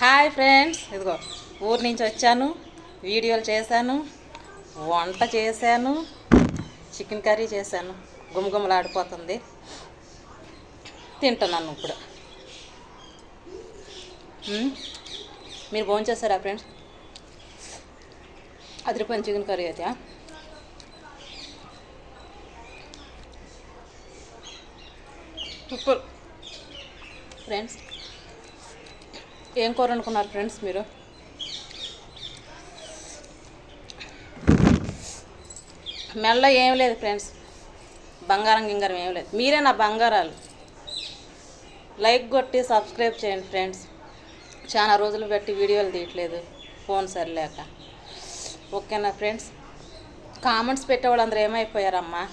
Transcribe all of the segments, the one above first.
Hi friends. ఇదిగో ఊరు నుంచి వచ్చాను. వీడియోలు చేశాను. వంట చేశాను. చికెన్ కర్రీ చేశాను. గుమగుమలాడిపోతుంది. తింటున్నాను ఇప్పుడు. మీరు భోజనం చేస్తారా ఫ్రెండ్స్? అదిరిపోయిన చికెన్ కర్రీ అయితే సూపర్. ఫ్రెండ్స్ ఏం కూర అనుకున్నారు ఫ్రెండ్స్ మీరు? మెల్ల ఏం లేదు ఫ్రెండ్స్. బంగారం గింగారం ఏం లేదు. మీరే నా బంగారాలు. లైక్ కొట్టి సబ్స్క్రైబ్ చేయండి ఫ్రెండ్స్. చాలా రోజులు పెట్టి వీడియోలు తీయట్లేదు. ఫోన్ సరిలేక. ఓకేనా ఫ్రెండ్స్? కామెంట్స్ పెట్టేవాళ్ళందరూ ఏమైపోయారమ్మా?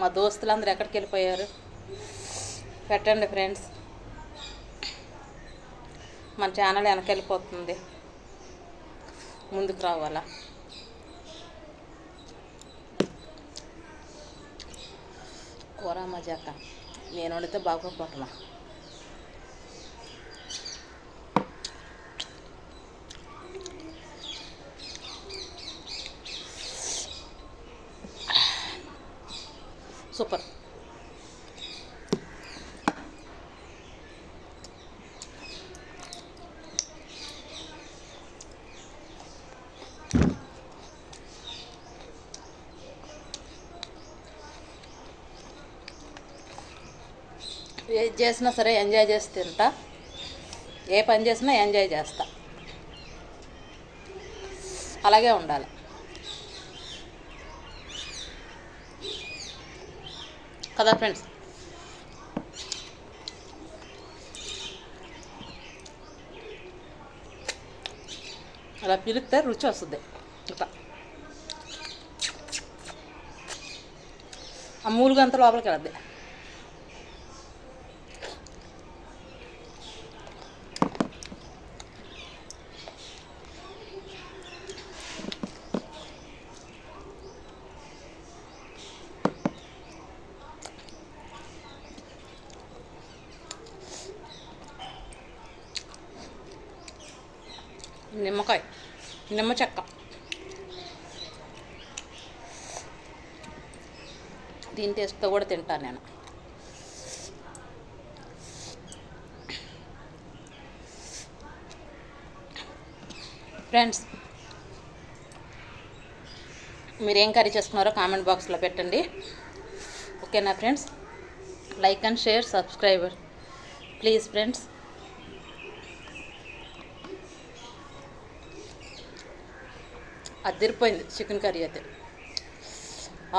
మా దోస్తులందరూ ఎక్కడికి వెళ్ళిపోయారు? పెట్టండి ఫ్రెండ్స్. మన ఛానల్ వెనకెళ్ళిపోతుంది. ముందుకు రావాలా? కూర మజాక. నేను వండితే బాగోపోతున్నా సూపర్. ఏది చేసినా సరే ఎంజాయ్ చేసి తింటా. ఏ పని చేసినా ఎంజాయ్ చేస్తా. అలాగే ఉండాలి. కదా ఫ్రెండ్స్? అలా పిలిస్తే రుచి వస్తుంది. ఇట్లా. ఆ మూలుగంత లోపలికి వెళ్ళద్ది. నిమ్మకాయ నిమ్మ చెక్క. దీని టేస్ట్తో కూడా తింటాను నేను. ఫ్రెండ్స్ మీరు ఏం కర్రీ చేసుకున్నారో కామెంట్ బాక్స్లో పెట్టండి. ఓకేనా friends like and share subscriber please friends అద్దరిపోయింది చికెన్ కర్రీ అయితే.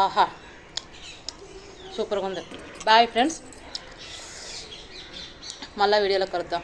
ఆహా సూపర్గా ఉంది. బాయ్ ఫ్రెండ్స్ మళ్ళీ వీడియోలో కలుద్దాం.